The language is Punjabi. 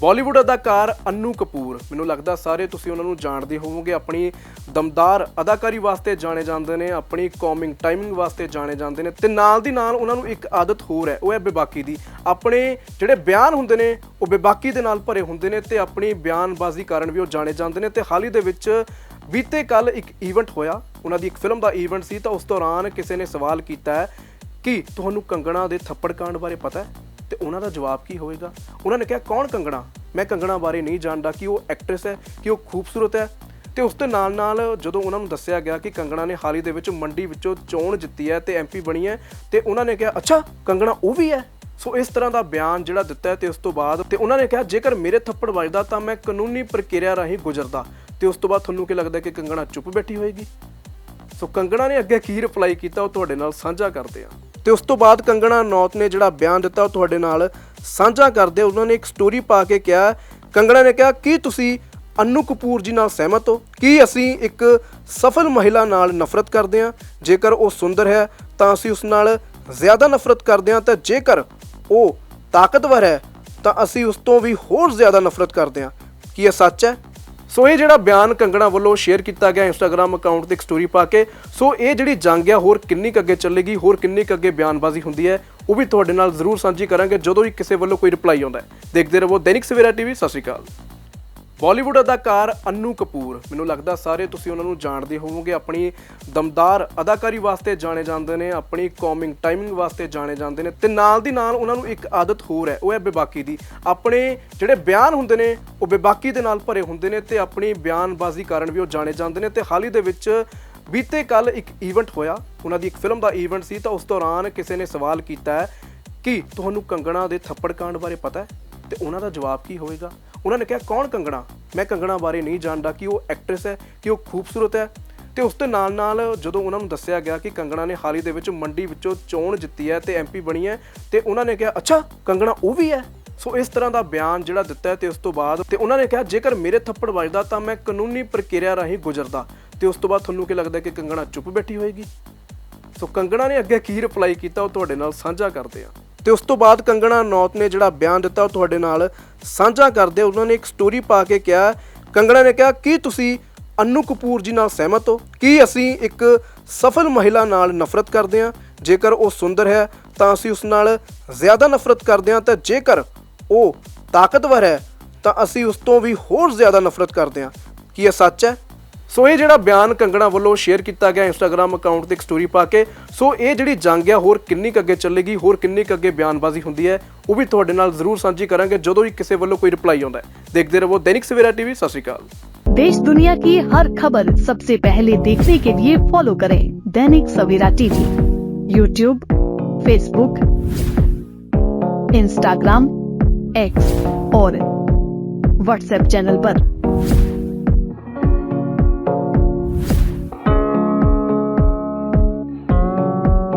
ਬਾਲੀਵੁੱਡ ਅਦਾਕਾਰ ਅੰਨੂ ਕਪੂਰ। ਮੈਨੂੰ ਲੱਗਦਾ ਸਾਰੇ ਤੁਸੀਂ ਉਹਨਾਂ ਨੂੰ ਜਾਣਦੇ ਹੋਵੋਗੇ। ਆਪਣੀ ਦਮਦਾਰ ਅਦਾਕਾਰੀ ਵਾਸਤੇ ਜਾਣੇ ਜਾਂਦੇ ਨੇ, ਆਪਣੀ ਕਾਮਿੰਗ ਟਾਈਮਿੰਗ ਵਾਸਤੇ ਜਾਣੇ ਜਾਂਦੇ ਨੇ ਤੇ ਨਾਲ ਦੀ ਨਾਲ ਉਹਨਾਂ ਨੂੰ ਇੱਕ ਆਦਤ ਹੋਰ ਹੈ, ਉਹ ਹੈ ਬੇਬਾਕੀ ਦੀ। ਆਪਣੇ ਜਿਹੜੇ ਬਿਆਨ ਹੁੰਦੇ ਨੇ, ਉਹ ਬੇਬਾਕੀ ਦੇ ਨਾਲ ਭਰੇ ਹੁੰਦੇ ਨੇ ਤੇ ਆਪਣੀ ਬਿਆਨਬਾਜ਼ੀ ਕਾਰਨ ਵੀ ਉਹ ਜਾਣੇ ਜਾਂਦੇ ਨੇ ਤੇ ਹਾਲ ਹੀ ਦੇ ਵਿੱਚ ਬੀਤੇ ਕੱਲ ਇੱਕ ਈਵੈਂਟ ਹੋਇਆ, ਉਹਨਾਂ ਦੀ ਇੱਕ ਫਿਲਮ ਦਾ ਈਵੈਂਟ ਸੀ ਤਾਂ ਉਸ ਦੌਰਾਨ ਕਿਸੇ ਨੇ ਸਵਾਲ ਕੀਤਾ ਕਿ ਤੁਹਾਨੂੰ ਕੰਗਣਾ ਦੇ ਥੱਪੜ ਕਾਂਡ ਬਾਰੇ ਪਤਾ ਹੈ? ਤੇ ਉਹਨਾਂ ਦਾ ਜਵਾਬ ਕੀ ਹੋਵੇਗਾ? ਉਹਨਾਂ ਨੇ ਕਿਹਾ, ਕੌਣ ਕੰਗਣਾ? ਮੈਂ ਕੰਗਣਾ ਬਾਰੇ ਨਹੀਂ ਜਾਣਦਾ ਕਿ ਉਹ ਐਕਟ੍ਰੈਸ ਹੈ, ਕਿ ਉਹ ਖੂਬਸੂਰਤ ਹੈ। ਤੇ ਉਸ ਦੇ ਨਾਲ ਨਾਲ ਜਦੋਂ ਉਹਨਾਂ ਨੂੰ ਦੱਸਿਆ ਗਿਆ ਕਿ ਕੰਗਣਾ ਨੇ ਹਾਲ ਹੀ ਦੇ ਵਿੱਚ ਮੰਡੀ ਵਿੱਚੋਂ ਚੋਣ ਜਿੱਤੀ ਹੈ ਤੇ ਐਮਪੀ ਬਣੀ ਹੈ, ਤੇ ਉਹਨਾਂ ਨੇ ਕਿਹਾ, ਅੱਛਾ, ਕੰਗਣਾ ਉਹ ਵੀ ਹੈ? ਸੋ ਇਸ ਤਰ੍ਹਾਂ ਦਾ ਬਿਆਨ ਜਿਹੜਾ ਦਿੱਤਾ ਹੈ ਤੇ ਉਸ ਤੋਂ ਬਾਅਦ ਤੇ ਉਹਨਾਂ ਨੇ ਕਿਹਾ, ਜੇਕਰ ਮੇਰੇ ਥੱਪੜ ਵੱਜਦਾ ਤਾਂ ਮੈਂ ਕਾਨੂੰਨੀ ਪ੍ਰਕਿਰਿਆ ਰਾਹੀਂ ਗੁਜ਼ਰਦਾ। ਤੇ ਉਸ ਤੋਂ ਬਾਅਦ ਤੁਹਾਨੂੰ ਕੀ ਲੱਗਦਾ ਕਿ ਕੰਗਣਾ ਚੁੱਪ ਬੈਠੀ ਹੋਏਗੀ? ਸੋ ਕੰਗਣਾ ਨੇ ਅੱਗੇ ਕੀ ਰਿਪਲਾਈ ਕੀਤਾ ਉਹ ਤੁਹਾਡੇ ਨਾਲ ਸਾਂਝਾ ਕਰਦੇ ਆ ਤੇ ਉਸ ਤੋਂ ਬਾਅਦ ਕੰਗਣਾ ਨੌਤ ਨੇ ਜਿਹੜਾ ਬਿਆਨ ਦਿੱਤਾ ਉਹ ਤੁਹਾਡੇ ਨਾਲ ਸਾਂਝਾ ਕਰਦੇ ਉਹਨਾਂ ਨੇ ਇੱਕ ਸਟੋਰੀ ਪਾ ਕੇ ਕਿਹਾ। ਕੰਗਣਾ ਨੇ ਕਿਹਾ, ਕੀ ਤੁਸੀਂ ਅੰਨੂ ਕਪੂਰ ਜੀ ਨਾਲ ਸਹਿਮਤ ਹੋ? ਕੀ ਅਸੀਂ ਇੱਕ ਸਫਲ ਮਹਿਲਾ ਨਾਲ ਨਫ਼ਰਤ ਕਰਦੇ ਹਾਂ? ਜੇਕਰ ਉਹ ਸੁੰਦਰ ਹੈ, ਤਾਂ ਅਸੀਂ ਉਸ ਨਾਲ ਜ਼ਿਆਦਾ ਨਫ਼ਰਤ ਕਰਦੇ ਹਾਂ। ਤਾਂ ਜੇਕਰ ਉਹ ਤਾਕਤਵਰ ਹੈ, ਤਾਂ ਅਸੀਂ ਉਸ ਤੋਂ ਵੀ ਹੋਰ ਜ਼ਿਆਦਾ ਨਫ਼ਰਤ ਕਰਦੇ ਹਾਂ। ਕੀ ਇਹ ਸੱਚ ਹੈ? ਸੋ ਇਹ ਜਿਹੜਾ ਬਿਆਨ ਕੰਗਣਾ ਵੱਲੋਂ ਸ਼ੇਅਰ ਕੀਤਾ ਗਿਆ ਇੰਸਟਾਗ੍ਰam ਅਕਾਊਂਟ ਤੇ ਇੱਕ ਸਟੋਰੀ ਪਾ ਕੇ, ਸੋ ਇਹ ਜਿਹੜੀ ਜੰਗ ਆ, ਹੋਰ ਕਿੰਨੀ ਕੁ ਅੱਗੇ ਚੱਲੇਗੀ, ਹੋਰ ਕਿੰਨੀ ਕੁ ਅੱਗੇ ਬਿਆਨਬਾਜ਼ੀ ਹੁੰਦੀ ਹੈ, ਉਹ ਵੀ ਤੁਹਾਡੇ ਨਾਲ ਜ਼ਰੂਰ ਸਾਂਝੀ ਕਰਾਂਗੇ, ਜਦੋਂ ਵੀ ਕਿਸੇ ਵੱਲੋਂ ਕੋਈ ਰਿਪਲਾਈ ਆਉਂਦਾ ਹੈ। ਦੇਖਦੇ ਰਹੋ ਦੈਨਿਕ ਸਵੇਰਾ ਟੀਵੀ, ਸਤਿ ਸ਼੍ਰੀ ਅਕਾਲ। ਬਾਲੀਵੁੱਡ ਅਦਾਕਾਰ ਅੰਨੂ ਕਪੂਰ। ਮੈਨੂੰ ਲੱਗਦਾ ਸਾਰੇ ਤੁਸੀਂ ਉਹਨਾਂ ਨੂੰ ਜਾਣਦੇ ਹੋਵੋਗੇ। ਆਪਣੀ ਦਮਦਾਰ ਅਦਾਕਾਰੀ ਵਾਸਤੇ ਜਾਣੇ ਜਾਂਦੇ ਨੇ, ਆਪਣੀ ਕਾਮਿੰਗ ਟਾਈਮਿੰਗ ਵਾਸਤੇ ਜਾਣੇ ਜਾਂਦੇ ਨੇ ਤੇ ਨਾਲ ਦੀ ਨਾਲ ਉਹਨਾਂ ਨੂੰ ਇੱਕ ਆਦਤ ਹੋਰ ਹੈ, ਉਹ ਹੈ ਬੇਬਾਕੀ ਦੀ। ਆਪਣੇ ਜਿਹੜੇ ਬਿਆਨ ਹੁੰਦੇ ਨੇ, ਉਹ ਬੇਬਾਕੀ ਦੇ ਨਾਲ ਭਰੇ ਹੁੰਦੇ ਨੇ ਤੇ ਆਪਣੀ ਬਿਆਨਬਾਜ਼ੀ ਕਾਰਨ ਵੀ ਉਹ ਜਾਣੇ ਜਾਂਦੇ ਨੇ ਤੇ ਹਾਲ ਹੀ ਦੇ ਵਿੱਚ ਬੀਤੇ ਕੱਲ ਇੱਕ ਈਵੈਂਟ ਹੋਇਆ। ਉਹਨਾਂ ਦੀ ਇੱਕ ਫਿਲਮ ਦਾ ਈਵੈਂਟ ਸੀ ਤਾਂ ਉਸ ਦੌਰਾਨ ਕਿਸੇ ਨੇ ਸਵਾਲ ਕੀਤਾ ਕਿ ਤੁਹਾਨੂੰ ਕੰਗਣਾ ਦੇ ਥੱਪੜ ਕਾਂਡ ਬਾਰੇ ਪਤਾ ਹੈ? ਤੇ ਉਹਨਾਂ ਦਾ ਜਵਾਬ ਕੀ ਹੋਵੇਗਾ? ਉਹਨਾਂ ਨੇ ਕਿਹਾ, ਕੌਣ ਕੰਗਣਾ? ਮੈਂ ਕੰਗਣਾ ਬਾਰੇ ਨਹੀਂ ਜਾਣਦਾ ਕਿ ਉਹ ਐਕਟ੍ਰੈਸ ਹੈ, ਕਿ ਉਹ ਖੂਬਸੂਰਤ ਹੈ। ਤੇ ਉਸ ਦੇ ਨਾਲ ਨਾਲ ਜਦੋਂ ਉਹਨਾਂ ਨੂੰ ਦੱਸਿਆ ਗਿਆ ਕਿ ਕੰਗਣਾ ਨੇ ਹਾਲ ਹੀ ਦੇ ਵਿੱਚ ਮੰਡੀ ਵਿੱਚੋਂ ਚੋਣ ਜਿੱਤੀ ਹੈ ਤੇ ਐਮਪੀ ਬਣੀ ਹੈ, ਤੇ ਉਹਨਾਂ ਨੇ ਕਿਹਾ, ਅੱਛਾ, ਕੰਗਣਾ ਉਹ ਵੀ ਹੈ? ਸੋ ਇਸ ਤਰ੍ਹਾਂ ਦਾ ਬਿਆਨ ਜਿਹੜਾ ਦਿੱਤਾ ਹੈ ਤੇ ਉਸ ਤੋਂ ਬਾਅਦ ਤੇ ਉਹਨਾਂ ਨੇ ਕਿਹਾ, ਜੇਕਰ ਮੇਰੇ ਥੱਪੜ ਵੱਜਦਾ ਤਾਂ ਮੈਂ ਕਾਨੂੰਨੀ ਪ੍ਰਕਿਰਿਆ ਰਾਹੀਂ ਗੁਜ਼ਰਦਾ। ਤੇ ਉਸ ਤੋਂ ਬਾਅਦ ਤੁਹਾਨੂੰ ਕੀ ਲੱਗਦਾ ਕਿ ਕੰਗਣਾ ਚੁੱਪ ਬੈਠੀ ਹੋਏਗੀ? ਸੋ ਕੰਗਣਾ ਨੇ ਅੱਗੇ ਕੀ ਰਿਪਲਾਈ ਕੀਤਾ ਉਹ ਤੁਹਾਡੇ ਨਾਲ ਸਾਂਝਾ ਕਰਦੇ ਆ ਤੇ ਉਸ ਤੋਂ ਬਾਅਦ ਕੰਗਣਾ ਨੌਤ ਨੇ ਜਿਹੜਾ ਬਿਆਨ ਦਿੱਤਾ ਉਹ ਤੁਹਾਡੇ ਨਾਲ ਸਾਂਝਾ ਕਰਦੇ ਉਹਨਾਂ ਨੇ ਇੱਕ ਸਟੋਰੀ ਪਾ ਕੇ ਕਿਹਾ, ਕੰਗਣਾ ਨੇ ਕਿਹਾ, ਕੀ ਤੁਸੀਂ ਅੰਨੂ ਕਪੂਰ ਜੀ ਨਾਲ ਸਹਿਮਤ ਹੋ? ਕੀ ਅਸੀਂ ਇੱਕ ਸਫਲ ਮਹਿਲਾ ਨਾਲ ਨਫ਼ਰਤ ਕਰਦੇ ਹਾਂ? ਜੇਕਰ ਉਹ ਸੁੰਦਰ ਹੈ, ਤਾਂ ਅਸੀਂ ਉਸ ਨਾਲ ਜ਼ਿਆਦਾ ਨਫ਼ਰਤ ਕਰਦੇ ਹਾਂ। ਤਾਂ ਜੇਕਰ ਉਹ ਤਾਕਤਵਰ ਹੈ, ਤਾਂ ਅਸੀਂ ਉਸ ਤੋਂ ਵੀ ਹੋਰ ਜ਼ਿਆਦਾ ਨਫ਼ਰਤ ਕਰਦੇ ਹਾਂ। ਕੀ ਇਹ ਸੱਚ ਹੈ? ਸੋ ਇਹ ਜਿਹੜਾ ਬਿਆਨ ਕੰਗਣਾ ਵੱਲੋਂ ਸ਼ੇਅਰ ਕੀਤਾ ਗਿਆ ਇੰਸਟਾਗ੍ਰam ਅਕਾਊਂਟ ਤੇ ਇੱਕ ਸਟੋਰੀ ਪਾ ਕੇ ਸੋ ਇਹ ਜਿਹੜੀ ਜੰਗ ਆ ਹੋਰ ਕਿੰਨੀ ਕੁ ਅੱਗੇ ਚੱਲੇਗੀ ਹੋਰ ਕਿੰਨੀ ਕੁ ਅੱਗੇ ਬਿਆਨਬਾਜ਼ੀ ਹੁੰਦੀ ਹੈ ਉਹ ਵੀ ਤੁਹਾਡੇ ਨਾਲ ਜ਼ਰੂਰ ਸਾਂਝੀ ਕਰਾਂਗੇ ਜਦੋਂ ਵੀ ਕਿਸੇ ਵੱਲੋਂ ਕੋਈ ਰਿਪਲਾਈ ਆਉਂਦਾ ਹੈ ਦੇਖਦੇ ਰਹੋ ਦੈਨਿਕ ਸਵੇਰਾ ਟੀਵੀ ਸਤਿ ਸ਼੍ਰੀ ਅਕਾਲ देश दुनिया की हर खबर सबसे पहले देखने के लिए फॉलो करें Dainik Savera TV YouTube Facebook Instagram X और व्हाट्सएप चैनल पर।